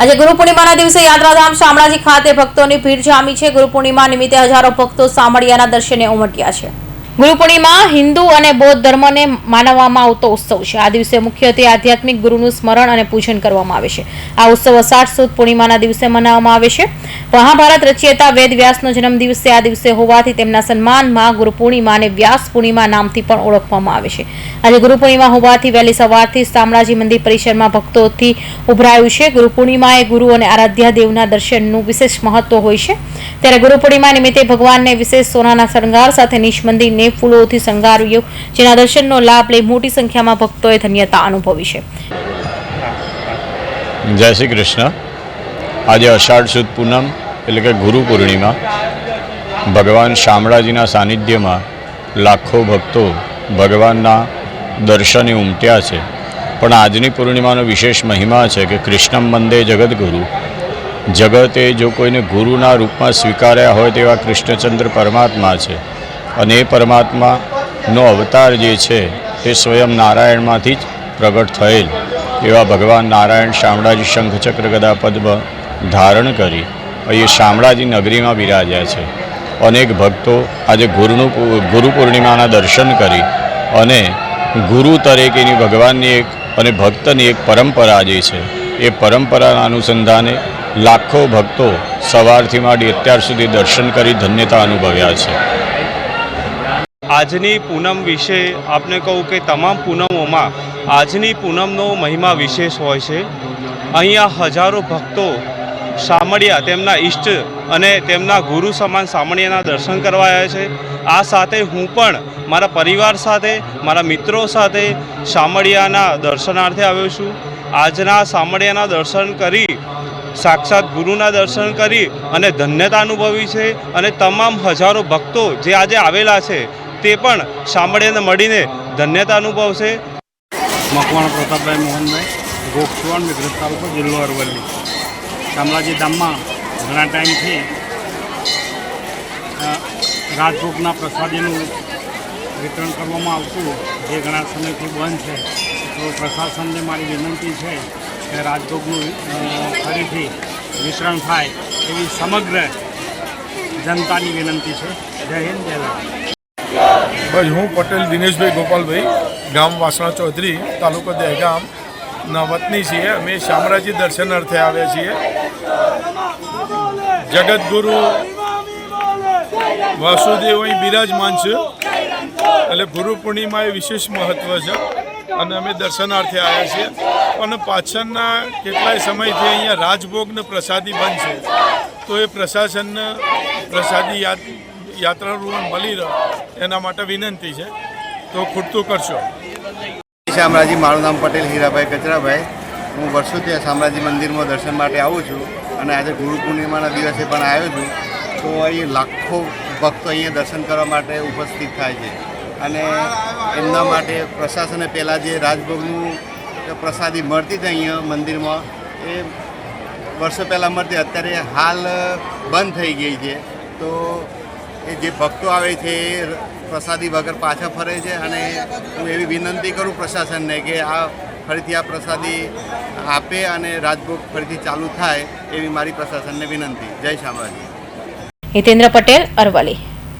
આજે ગુરુ પૂર્ણિમાના દિવસે યાત્રાધામ શામળાજી ખાતે ભક્તોની ભીડ જામી છે. ગુરુ પૂર્ણિમા નિમિત્તે હજારો ભક્તો શામળિયાના દર્શને ઉમટ્યા છે. ગુરુ પૂર્ણિમા હિન્દુ અને બૌદ્ધ ધર્મને માનવામાં આવતો ઉત્સવ છે. આ દિવસે મુખ્યત્વે આધ્યાત્મિક ગુરુનું સ્મરણ અને પૂજન કરવામાં આવે છે. આ ઉત્સવ અષાઢ સુદ પૂર્ણિમાના દિવસે મનાવવામાં આવે છે. મહાભારત રચયિતા વેદ વ્યાસનો જન્મ દિવસે આ દિવસે હોવાથી તેમના સન્માનમાં ગુરુ પૂર્ણિમા વ્યાસ પૂર્ણિમા નામથી પણ ઓળખવામાં આવે છે. આજે ગુરુ પૂર્ણિમા હોવાથી વહેલી સવારથી શામળાજી મંદિર પરિસરમાં ભક્તોથી ઉભરાયું છે. ગુરુ પૂર્ણિમાએ ગુરુ અને આરાધ્યા દેવના દર્શનનું વિશેષ મહત્વ હોય છે. ત્યારે ગુરુ પૂર્ણિમા નિમિત્તે ભગવાનને વિશેષ સોનાના શણગાર સાથે નિશ મંદિરને ફૂલોથી શણગાર્યું જેના દર્શનનો લાભ લઈ મોટી સંખ્યામાં ભક્તોએ ધન્યતા અનુભવી છે. જય શ્રી કૃષ્ણ. આજે અષાઢ સુદ પૂનમ એટલે કે ગુરુ પૂર્ણિમા. ભગવાન શામળાજીના સાનિધ્યમાં લાખો ભક્તો ભગવાનના દર્શને ઉમટ્યા છે. પણ આજની પૂર્ણિમાનો વિશેષ મહિમા છે કે કૃષ્ણમ મંદે જગદગુરુ. જગતે જો કોઈને ગુરુના રૂપમાં સ્વીકાર્યા હોય તેવા કૃષ્ણચંદ્ર પરમાત્મા છે. અને એ પરમાત્માનો અવતાર જે છે તે સ્વયં નારાયણમાંથી જ પ્રગટ થયેલ. એવા ભગવાન નારાયણ શામળાજી શંખચક્ર ગદા પદ્મ ધારણ કરી અહીં શામળાજી નગરીમાં બિરાજ્યા છે. અનેક ભક્તો આજે ગુરુનું ગુરુ પૂર્ણિમાના દર્શન કરી અને ગુરુ તરીકેની ભગવાનની એક અને ભક્તની એક પરંપરા જે છે, એ પરંપરાના અનુસંધાને લાખો ભક્તો સવારથી માંડી અત્યાર સુધી દર્શન કરી ધન્યતા અનુભવ્યા છે. આજની પૂનમ વિશે આપને કહું કે તમામ પૂનમોમાં આજની પૂનમનો મહિમા વિશેષ હોય છે. અહીંયા હજારો ભક્તો શામળિયા તેમના ઈષ્ટ અને તેમના ગુરુ સમાન શામળિયાના દર્શન કરવા આવ્યા છે. આ સાથે હું પણ મારા પરિવાર સાથે, મારા મિત્રો સાથે શામળિયાના દર્શનાર્થે આવ્યો છું. આજના શામળિયાના દર્શન કરી, સાક્ષાત ગુરુના દર્શન કરી અને ધન્યતા અનુભવી છે અને તમામ હજારો ભક્તો જે આજે આવેલા છે તે પણ સાંભળીને મળીને ધન્યતા અનુભવશે. મકવાણા પ્રતાપભાઈ મોહનભાઈ ગોક્ષવાણ વિગ્રહ તાલુકો જિલ્લો અરવલ્લી. શામળાજી ધામમાં ઘણા ટાઈમથી રાજકોટના પ્રસાદીનું વિતરણ કરવામાં આવતું જે ઘણા સમયથી બંધ છે. તો પ્રશાસનને મારી વિનંતી છે કે રાજભોગનું ફરીથી વિતરણ થાય એવી સમગ્ર જનતાની વિનંતી છે. જય હિન્દ, જય બસ, હું પટેલ દિનેશભાઈ ગોપાલભાઈ, ગામ વાસણા ચૌધરી, તાલુકો દહેગામ. ના, વતની છીએ. અમે શામળાજી દર્શનાર્થે આવ્યા છીએ. જગતગુરુ વાસુદેવ અહીં બિરાજમાન છે. એટલે ગુરુ પૂર્ણિમા એ વિશેષ મહત્વ છે. અને અમે દર્શનાર્થે આવ્યા છીએ. અને પાછળના કેટલાય સમયથી અહીંયા રાજભોગને પ્રસાદી બંધ છે. તો એ પ્રશાસનને પ્રસાદી યાત્રાનું મળી રહે. એના માટે વિનંતી છે. તો ખૂટતું કરશો. શામળાજી, મારું નામ પટેલ હીરાભાઈ કચરાભાઈ. હું વર્ષોથી આ શામળાજી મંદિરમાં દર્શન માટે આવું છું અને આજે ગુરુ પૂર્ણિમાના દિવસે પણ આવ્યો છું. તો અહીં લાખો ભક્તો અહીંયા દર્શન કરવા માટે ઉપસ્થિત થાય છે. અને એમના માટે પ્રશાસને પહેલાં જે રાજભોગનું પ્રસાદી મળતી હતી અહીંયા મંદિરમાં, એ વર્ષો પહેલાં મળતી, અત્યારે હાલ બંધ થઈ ગઈ છે. તો એ જે ભક્તો આવે છે એ પ્રસાદી વગર પાછા ફરે છે અને હું એવી વિનંતી કરું પ્રશાસનને કે આ ફરીથી આ પ્રસાદી આપે અને રાજભોગ ફરીથી ચાલુ થાય એવી મારી પ્રશાસનને વિનંતી. જય શામળાજી. હિતેન્દ્ર પટેલ, અરવલ્લી.